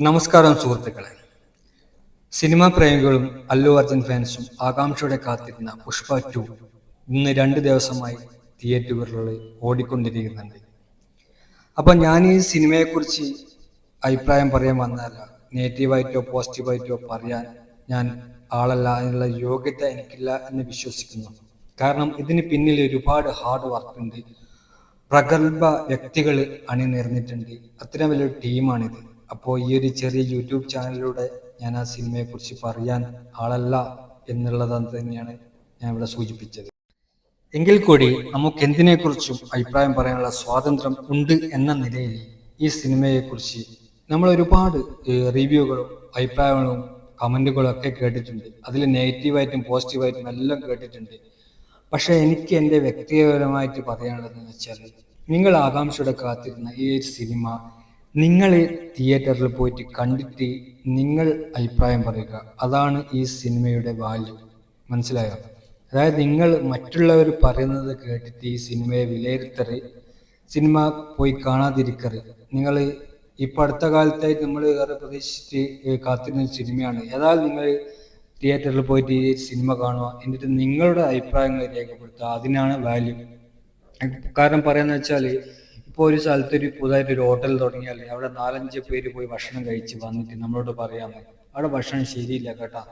നമസ്കാരം സുഹൃത്തുക്കളെ. സിനിമാ പ്രേമികളും അല്ലു അർജുൻ ഫാൻസും ആകാംക്ഷയോടെ കാത്തിരുന്ന പുഷ്പ ടു ഇന്ന് രണ്ട് ദിവസമായി തിയേറ്ററുകളിൽ ഓടിക്കൊണ്ടിരിക്കുന്നുണ്ട്. അപ്പം ഞാൻ ഈ സിനിമയെക്കുറിച്ച് അഭിപ്രായം പറയാൻ വന്നതല്ല. നെഗറ്റീവായിട്ടോ പോസിറ്റീവായിട്ടോ പറയാൻ ഞാൻ ആളല്ല അതിനുള്ള യോഗ്യത എനിക്കില്ല എന്ന് വിശ്വസിക്കുന്നു. കാരണം ഇതിന് പിന്നിൽ ഒരുപാട് ഹാർഡ് വർക്ക് ഉണ്ട്. പ്രഗത്ഭ വ്യക്തികൾ അണിനിരന്നിട്ടുണ്ട്. അത്രയും വലിയൊരു ടീമാണിത് അപ്പോൾ ഈ ഒരു ചെറിയ യൂട്യൂബ് ചാനലിലൂടെ ഞാൻ ആ സിനിമയെക്കുറിച്ച് പറയാൻ ആളല്ല എന്നുള്ളത് തന്നെയാണ് ഞാൻ ഇവിടെ സൂചിപ്പിച്ചത്. എങ്കിൽ കൂടി നമുക്ക് എന്തിനെക്കുറിച്ചും അഭിപ്രായം പറയാനുള്ള സ്വാതന്ത്ര്യം ഉണ്ട് എന്ന നിലയിൽ ഈ സിനിമയെക്കുറിച്ച് നമ്മൾ ഒരുപാട് റിവ്യൂകളും അഭിപ്രായങ്ങളും കമന്റുകളും ഒക്കെ കേട്ടിട്ടുണ്ട്. അതിൽ നെഗറ്റീവായിട്ടും പോസിറ്റീവായിട്ടും എല്ലാം കേട്ടിട്ടുണ്ട്. പക്ഷേ എനിക്ക് എന്റെ വ്യക്തിപരമായിട്ട് പറയാനുള്ളതെന്ന് വെച്ചാൽ നിങ്ങൾ ആകാംക്ഷയോടെ കാത്തിരുന്ന ഈ സിനിമ നിങ്ങൾ തിയേറ്ററിൽ പോയിട്ട് കണ്ടിട്ട് നിങ്ങൾ അഭിപ്രായം പറയുക. അതാണ് ഈ സിനിമയുടെ വാല്യൂ മനസ്സിലായോ? അതായത് നിങ്ങൾ മറ്റുള്ളവർ പറയുന്നത് കേട്ടിട്ട് ഈ സിനിമയെ വിലയിരുത്തറി സിനിമ പോയി കാണാതിരിക്കറ് നിങ്ങൾ ഇപ്പം അടുത്ത കാലത്തായി നമ്മൾ ഏറെ പ്രതീക്ഷിച്ചിട്ട് കാത്തിരുന്ന സിനിമയാണ്. ഏതായാലും നിങ്ങൾ തിയേറ്ററിൽ പോയിട്ട് ഈ സിനിമ കാണുക. എന്നിട്ട് നിങ്ങളുടെ അഭിപ്രായങ്ങൾ രേഖപ്പെടുത്തുക. അതിനാണ് വാല്യൂ കാരണം പറയാന്ന് വെച്ചാൽ ഇപ്പോൾ ഒരു സ്ഥലത്ത് ഒരു പുതുതായിട്ട് ഒരു ഹോട്ടൽ തുടങ്ങിയാൽ അവിടെ നാലഞ്ച് പേര് പോയി ഭക്ഷണം കഴിച്ച് വന്നിട്ട് നമ്മളോട് പറയാമ അവിടെ ഭക്ഷണം ശരിയില്ല കേട്ടാ.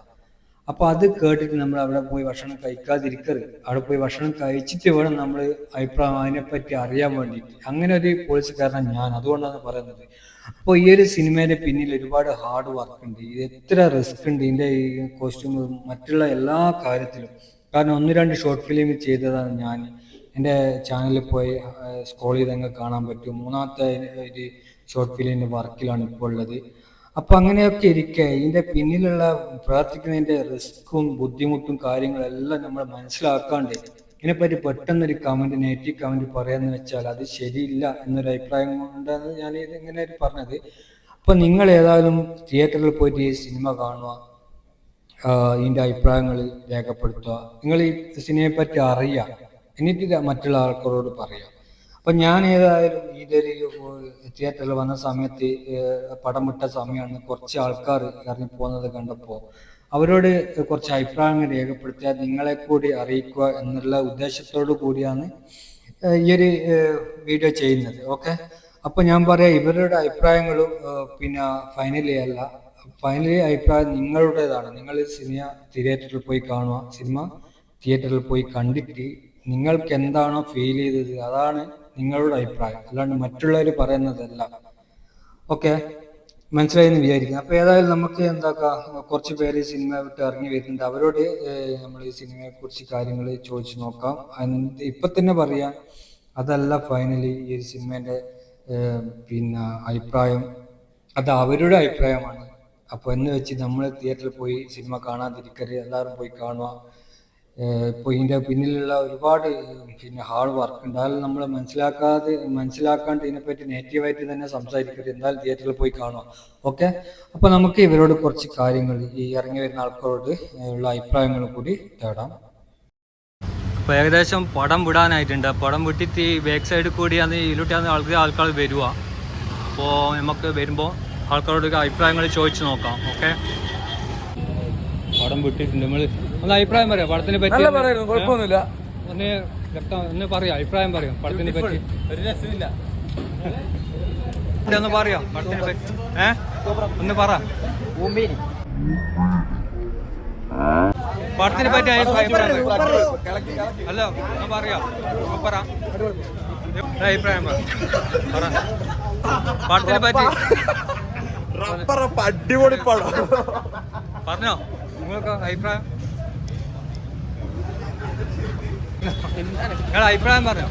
അപ്പോൾ അത് കേട്ടിട്ട് നമ്മൾ അവിടെ പോയി ഭക്ഷണം കഴിക്കാതിരിക്കരുത്. അവിടെ പോയി ഭക്ഷണം കഴിച്ചിട്ട് വേണം നമ്മൾ അഭിപ്രായം അതിനെപ്പറ്റി അറിയാൻ വേണ്ടിയിട്ട്. അങ്ങനെ ഒരു പോളിസിക്കാരനാണ് ഞാൻ. അതുകൊണ്ടാണ് പറയുന്നത്. അപ്പോൾ ഈ ഒരു സിനിമയുടെ പിന്നിൽ ഒരുപാട് ഹാർഡ് വർക്ക് ഉണ്ട്. എത്ര റിസ്ക് ഉണ്ട്? ഇതിന്റെ ഈ കോസ്റ്റ്യൂമും മറ്റുള്ള എല്ലാ കാര്യത്തിലും. കാരണം ഒന്ന് രണ്ട് ഷോർട്ട് ഫിലിം ചെയ്തതാണ് ഞാൻ. എന്റെ ചാനലിൽ പോയി സ്ക്രോൾ ചെയ്ത് അങ്ങ് കാണാൻ പറ്റും. മൂന്നാമത്തെ ഒരു ഷോർട്ട് ഫിലിമിന്റെ വർക്കിലാണ് ഇപ്പോൾ ഉള്ളത്. അപ്പം അങ്ങനെയൊക്കെ ഇരിക്കെ. ഇതിന്റെ പിന്നിലുള്ള പ്രവർത്തിക്കുന്നതിന്റെ റിസ്ക്കും ബുദ്ധിമുട്ടും കാര്യങ്ങളെല്ലാം നമ്മൾ മനസ്സിലാക്കാണ്ട് ഇതിനെപ്പറ്റി പെട്ടെന്നൊരു കമന്റ് നെഗറ്റീവ് കമന്റ് പറയാന്ന് വെച്ചാൽ അത് ശരിയില്ല എന്നൊരു അഭിപ്രായം കൊണ്ടാണ് ഞാൻ ഇത് ഇങ്ങനെ പറഞ്ഞത്. അപ്പോൾ നിങ്ങൾ ഏതായാലും തിയേറ്ററിൽ പോയിട്ട് ഈ സിനിമ കാണുക ഇതിന്റെ അഭിപ്രായങ്ങൾ രേഖപ്പെടുത്തുക. നിങ്ങൾ ഈ സിനിമയെ പറ്റി അറിയുക. എന്നിട്ട് മറ്റുള്ള ആൾക്കാരോട് പറയാം. അപ്പം ഞാൻ ഏതായാലും ഇതൊരു തിയേറ്ററിൽ വന്ന സമയത്ത് പടം വിട്ട സമയമാണ് കുറച്ച് ആൾക്കാർ ഇറങ്ങി പോകുന്നത് കണ്ടപ്പോൾ അവരോട് കുറച്ച് അഭിപ്രായങ്ങൾ രേഖപ്പെടുത്തിയാൽ നിങ്ങളെ കൂടി അറിയിക്കുക എന്നുള്ള ഉദ്ദേശത്തോടു കൂടിയാണ് ഈ ഒരു വീഡിയോ ചെയ്യുന്നത്. ഓക്കെ അപ്പോൾ ഞാൻ പറയാം ഇവരുടെ അഭിപ്രായങ്ങളും പിന്നെ ഫൈനലി അല്ല. ഫൈനലി അഭിപ്രായം നിങ്ങളുടേതാണ്. നിങ്ങൾ സിനിമ തിയേറ്ററിൽ പോയി കാണുക സിനിമ തിയേറ്ററിൽ പോയി കണ്ടിട്ട് നിങ്ങൾക്ക് എന്താണോ ഫീൽ ചെയ്തത് അതാണ് നിങ്ങളുടെ അഭിപ്രായം. അല്ലാണ്ട് മറ്റുള്ളവർ പറയുന്നതല്ല. ഓക്കെ മനസ്സിലായെന്ന് വിചാരിക്കുക അപ്പൊ ഏതായാലും നമുക്ക് എന്താക്കാം കുറച്ച് പേര് സിനിമ വിട്ട് ഇറങ്ങി വരുന്നുണ്ട്. അവരോട് നമ്മൾ ഈ സിനിമയെ കുറിച്ച് കാര്യങ്ങൾ ചോദിച്ചു നോക്കാം. ഇപ്പൊ തന്നെ പറയാം അതല്ല ഫൈനലി ഈ ഒരു സിനിമേന്റെ പിന്നെ അഭിപ്രായം. അത് അവരുടെ അഭിപ്രായമാണ്. അപ്പൊ എന്ന് വെച്ച് നമ്മൾ തിയേറ്ററിൽ പോയി സിനിമ കാണാതിരിക്കരുത്. എല്ലാവരും പോയി കാണുക. ഏഹ് ഇപ്പൊ ഇതിന്റെ പിന്നിലുള്ള ഒരുപാട് പിന്നെ ഹാർഡ് വർക്ക്. ഉണ്ട് അതെല്ലാം നമ്മൾ മനസ്സിലാക്കാതെ മനസ്സിലാക്കാണ്ട് ഇതിനെപ്പറ്റി നെഗറ്റീവായിട്ട് തന്നെ സംസാരിക്കരുത്. എന്തായാലും തിയേറ്ററിൽ പോയി കാണുക. ഓക്കെ? അപ്പോൾ നമുക്ക് ഇവരോട് കുറച്ച് കാര്യങ്ങൾ ഈ ഇറങ്ങി വരുന്ന ആൾക്കാരോട് ഉള്ള അഭിപ്രായങ്ങൾ കൂടി തേടാം. അപ്പോൾ ഏകദേശം പടം വിടാനായിട്ടുണ്ട്. പടം വിട്ടിട്ട് ഈ ബാക്ക് സൈഡിൽ കൂടി അത് ഇരുട്ടാന്ന് ആൾക്കാർ ആൾക്കാർ വരിക അപ്പോൾ നമുക്ക് വരുമ്പോൾ ആൾക്കാരോട് അഭിപ്രായങ്ങൾ ചോദിച്ചു നോക്കാം. ഓക്കെ? പടം വിട്ടിട്ടുണ്ട്. നമ്മൾ ഒന്ന് അഭിപ്രായം പറയാം. പടത്തിനെ പറ്റി നല്ല പറയുന്നു കുഴപ്പമൊന്നുമില്ല. ഒന്ന് വ്യക്തം ഒന്ന് പറയാം. അഭിപ്രായം പറയാം. പടത്തിനെ പറ്റി. ഒരു രസമില്ല. ഒന്ന് പറയാം. പടത്തിനെ പറ്റി. ഏ? ഒന്ന് പറ. പടത്തിനെ പറ്റി അഭിപ്രായം പറയാം. അല്ല ഒന്ന് പറയാം. പറ അഭിപ്രായം പറ. പറ. പടത്തിനെ പറ്റി. അടിപൊളി പടം. പറഞ്ഞോ. നിങ്ങൾക്ക് അഭിപ്രായം? നിങ്ങളുടെ അഭിപ്രായം പറഞ്ഞോ?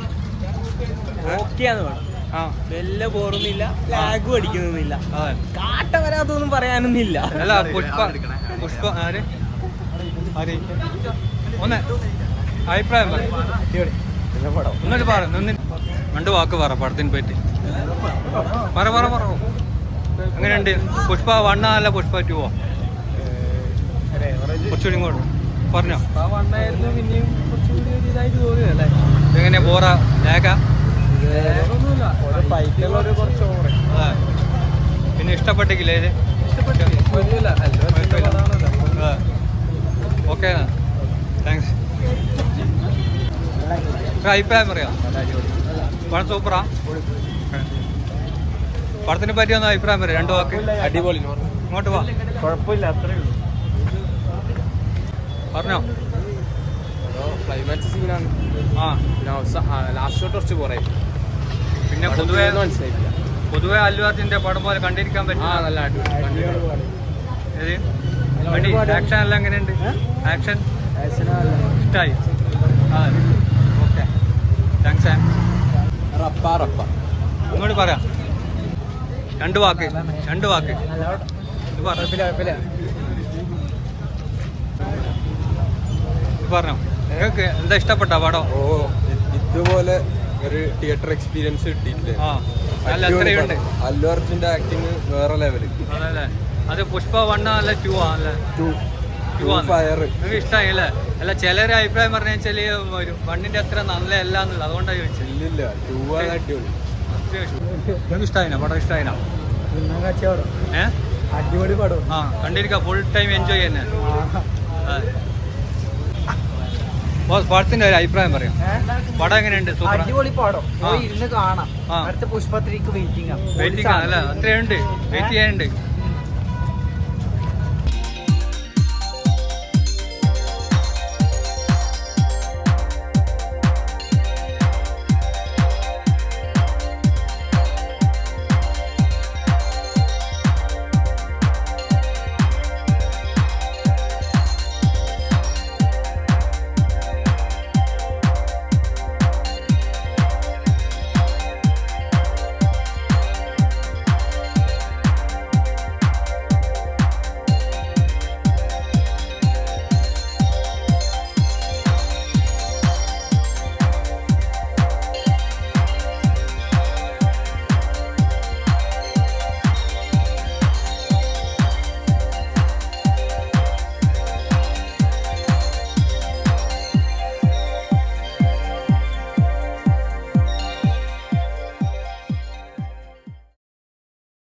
ഓക്കെയാന്ന് പറഞ്ഞു ആ. വെല്ല ബോറൊന്നുമില്ല ലാഗും അടിക്കുന്നൊന്നുമില്ല. കാട്ട വരാത്തൊന്നും പറയാനൊന്നുമില്ല. അല്ല പുഷ്പ പുഷ്പ ആര്? ആര്? ഒന്ന്. അഭിപ്രായം പറ. ഒന്നിട്ട് പറ നിന്ന്. രണ്ട് വാക്ക് പറ പടത്തിനെ പറ്റി. പറ പറ പറ. എങ്ങനെയുണ്ട്? പുഷ്പ വണ്ണ അല്ല പുഷ്പ ടുവോ? കുറച്ചുകൂടി ഇങ്ങോട്ട്. പറഞ്ഞോ. വണ്ണായിരുന്നു പിന്നെയും ഇതായിട്ട് തോന്നിയല്ലേ എങ്ങനെ ബോറ പിന്നെ ഇഷ്ടപ്പെട്ടില്ലേ. ഇത് ഓക്കെ താങ്ക്സ് അഭിപ്രായം പറയാം. പടം സൂപ്പറാ പടത്തിനെ പറ്റി ഒന്ന് അഭിപ്രായം പറയാം. രണ്ടു വാക്ക്. അടിപൊളി ഇങ്ങോട്ട് വാ. കുഴപ്പമില്ല അത്രേ ഉള്ളൂ. പറഞ്ഞോ? ക്ലൈമാക്സ് സീനാണ് ആ. ലാസ്റ്റ് തൊട്ട് കുറച്ച് കുറേ. പിന്നെ പൊതുവെ മനസ്സിലായില്ല പൊതുവെ അല്ലു അർജുന്റെ പടം പോലെ കണ്ടിരിക്കാൻ പറ്റും ആ നല്ല അടിപൊളി ആക്ഷൻ എല്ലാം എങ്ങനെയുണ്ട്? ആക്ഷൻ ഇഷ്ടായി. ആ ഓക്കെ. താങ്ക്സ് റപ്പ റപ്പ. അങ്ങോട്ട് പറയാം. രണ്ട് വാക്ക് രണ്ട് വാക്ക്. പറഞ്ഞോ. നിങ്ങൾക്ക് എന്താ ഇഷ്ടപ്പെട്ട പടം? ഓ ഇതുപോലെ ഒരു തിയേറ്റർ എക്സ്പീരിയൻസ് കിട്ടിയിട്ടില്ലേ? അല്ലു അർജുന്റെ ആക്ടിങ് വേറെ ലെവൽ അത് പുഷ്പ വണ്ണ അല്ല ടു ആണല്ലേ നിങ്ങൾക്ക് അല്ല? ചിലരെ അഭിപ്രായം പറഞ്ഞു വെച്ചാൽ ഒരു വണ്ണിന്റെ അത്ര നല്ല അല്ല എന്നുള്ളത്. അതുകൊണ്ടാണ് ചോദിച്ചത്. ഇല്ലില്ല ടൂ ആണ് അടിപൊളി. നിങ്ങൾക്ക് ഇഷ്ടമായിനാ പടം ഇഷ്ടമായിനാ ഏ? അടിപൊളി പടം. ആ കണ്ടിരിക്കാം. ഫുൾ ടൈം എൻജോയ് തന്നെ. പടത്തിന്റെ ഒരു അഭിപ്രായം പറയാം. പടം എങ്ങനെയുണ്ട്? സൂപ്പർ അടിപൊളി പടം. ഇരുന്ന് കാണാം. അടുത്ത പുഷ്പത്രിക്ക് വെയിറ്റിംഗ് വെയിറ്റിംഗ് അല്ല? അത്രയുണ്ട്. വെയിറ്റ് ചെയ്യാനുണ്ട്.